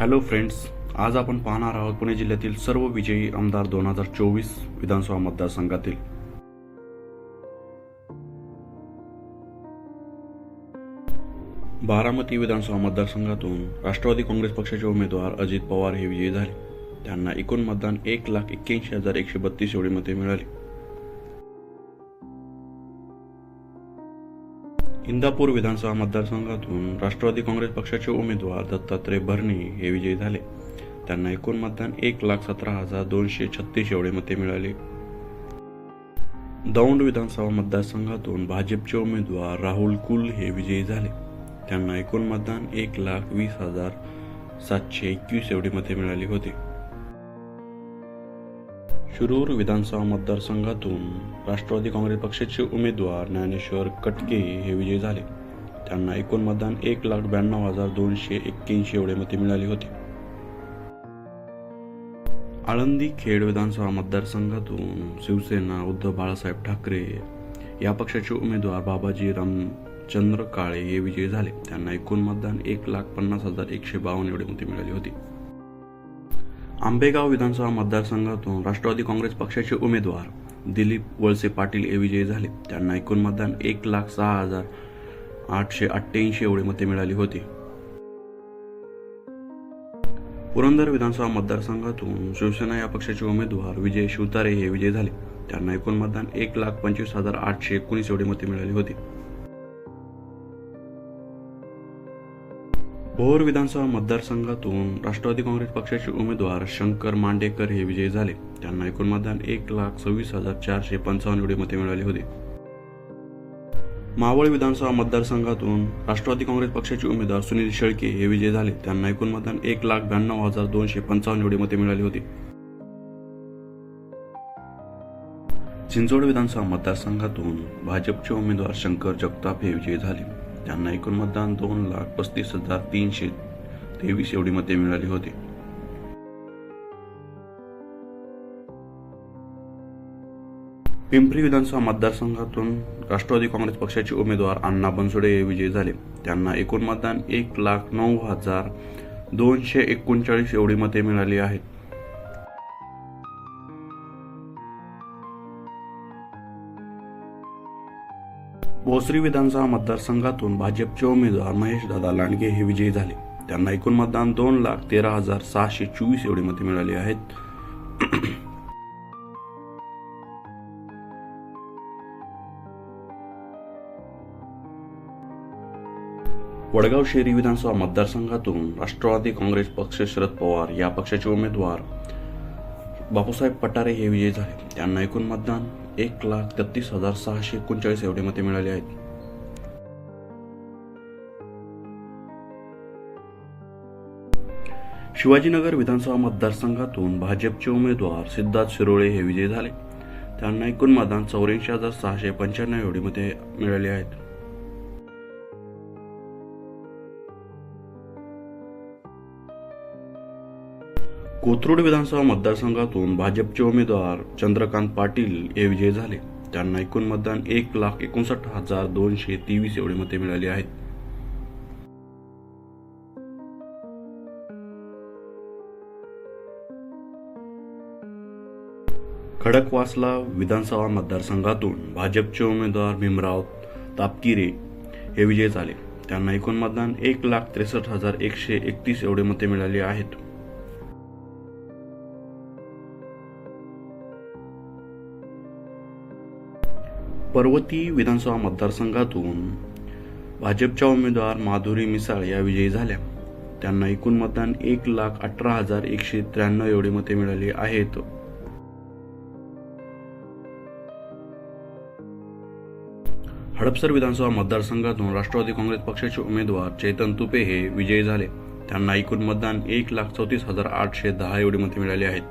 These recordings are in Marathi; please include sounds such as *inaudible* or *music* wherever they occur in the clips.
हॅलो फ्रेंड्स आज आपण पाहणार आहोत पुणे जिल्ह्यातील सर्व विजयी आमदार दोन हजार चोवीस विधानसभा मतदारसंघातील. बारामती विधानसभा मतदारसंघातून राष्ट्रवादी काँग्रेस पक्षाचे उमेदवार अजित पवार हे विजयी झाले. त्यांना एकूण मतदान एक लाख एक्क्याऐंशी हजार एकशे बत्तीस एवढी मते मिळाली. इंदापूर विधानसभा मतदारसंघातून राष्ट्रवादी काँग्रेस पक्षाचे उमेदवार दत्तात्रय भरणे हे विजयी झाले. त्यांना एकूण मतदान एक लाख सतरा हजार दोनशे छत्तीस एवढे मते मिळाले. दौंड विधानसभा मतदारसंघातून भाजपचे उमेदवार राहुल कुल हे विजयी झाले. त्यांना एकूण मतदान एक लाख वीस हजार सातशे एकवीस एवढी मते मिळाली होती. शिरूर विधानसभा मतदारसंघातून राष्ट्रवादी काँग्रेस पक्षाचे उमेदवार ज्ञानेश्वर कटके हे विजयी झाले. त्यांना एकूण मतदान एक लाख ब्याण्णव हजार दोनशे एक्क्याऐंशी एवढे मते मिळाली होती. आळंदी खेड विधानसभा मतदारसंघातून शिवसेना उद्धव बाळासाहेब ठाकरे या पक्षाचे उमेदवार बाबाजी रामचंद्र काळे हे विजयी झाले. त्यांना एकूण मतदान एक लाख पन्नास हजार एकशे बावन्न एवढे मते मिळाली होती. आंबेगाव विधानसभा मतदारसंघातून राष्ट्रवादी काँग्रेस पक्षाचे उमेदवार दिलीप वळसे पाटील हे विजयी झाले. त्यांना एकूण मतदान एक लाख सहा हजार आठशे अठ्ठ्याऐंशी एवढी मते मिळाली होती. पुरंदर विधानसभा मतदारसंघातून शिवसेना या पक्षाचे उमेदवार विजय शिवतारे हे विजयी झाले. त्यांना एकूण मतदान एक लाख पंचवीस हजार आठशे एकोणीस एवढी मते मिळाली होती. भोर विधानसभा मतदारसंघातून राष्ट्रवादी काँग्रेस पक्षाचे उमेदवार शंकर मांडेकर हे विजयी झाले. त्यांना एकूण मतदान एक लाख सव्वीस हजार चारशे पंचावन्न एवढे मते मिळाले होते. मावळ विधानसभा मतदारसंघातून राष्ट्रवादी काँग्रेस पक्षाचे उमेदवार सुनील शेळके हे विजयी झाले. त्यांना एकूण मतदान एक लाख ब्याण्णव हजार दोनशे पंचावन्न एवढे मते मिळाली होती. चिंचवड विधानसभा मतदारसंघातून भाजपचे उमेदवार शंकर जगताप हे विजयी झाले. त्यांना एकूण मतदान दोन लाख पस्तीस हजार तीनशे तेवीस एवढी मते मिळाली होती. पिंपरी विधानसभा मतदारसंघातून राष्ट्रवादी काँग्रेस पक्षाचे उमेदवार अण्णा बनसोडे हे विजयी झाले. त्यांना एकूण मतदान एक लाख नऊ हजार दोनशे एकोणचाळीस एवढी मते मिळाली आहेत. भोसरी विधानसभा मतदारसंघातून भाजपचे उमेदवार महेश दादा लांडगे हे विजयी झाले. त्यांना एकूण मतदान दोन लाख तेरा हजार सहाशे चोवीस एवढी मते मिळाली आहेत. *clears throat* वडगाव शहरी विधानसभा मतदारसंघातून राष्ट्रवादी काँग्रेस पक्ष शरद पवार या पक्षाचे उमेदवार बापूसाहेब पटारे हे विजयी झाले. त्यांना एकूण मतदान एक लाख तेहतीस हजार सहाशे एकोणचाळीस एवढे मते मिळाली आहेत. शिवाजीनगर विधानसभा मतदारसंघातून भाजपचे उमेदवार सिद्धार्थ शिरोळे हे विजयी झाले. त्यांना एकूण मतदान चौऱ्याऐंशी हजार सहाशे पंच्याण्णव एवढी मते मिळाली आहेत. कोथरूड विधानसभा मतदारसंघातून भाजपचे उमेदवार चंद्रकांत पाटील हे विजयी झाले. त्यांना एकूण मतदान एक लाख एकोणसाठ हजार दोनशे तेवीस एवढी मते मिळाली आहेत. खडकवासला विधानसभा मतदारसंघातून भाजपचे उमेदवार भीमराव तापकिरे हे विजय झाले. त्यांना एकूण मतदान एक लाख त्रेसष्ट हजार एकशे एकतीस एवढे मते मिळाली आहेत. पर्वती विधानसभा मतदारसंघातून भाजपच्या उमेदवार माधुरी मिसाळ या विजयी झाल्या. त्यांना एकूण मतदान एक लाख अठरा हजार एकशे त्र्याण्णव एवढी मते मिळाली आहेत. हडपसर विधानसभा मतदारसंघातून राष्ट्रवादी काँग्रेस पक्षाचे उमेदवार चेतन तुपे हे विजयी झाले. त्यांना एकूण मतदान एक लाख चौतीस हजार आठशे दहा एवढी मते मिळाली आहेत.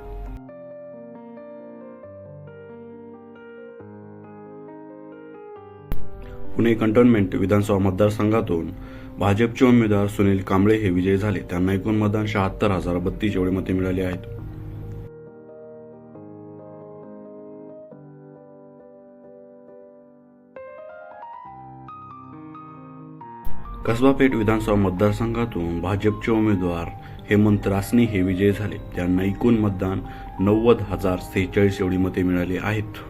पुणे कंटोन्मेंट विधानसभा मतदारसंघातून भाजपचे उमेदवार सुनील कांबळे हे विजयी झाले. त्यांना एकूण मतदान शहात्तर हजार बत्तीस एवढी मते मिळाली आहेत. कसबा पेठ विधानसभा मतदारसंघातून भाजपचे उमेदवार हेमंत रासने हे विजयी झाले. त्यांना एकूण मतदान नव्वद हजार सेहेचाळीस एवढी मते मिळाली आहेत.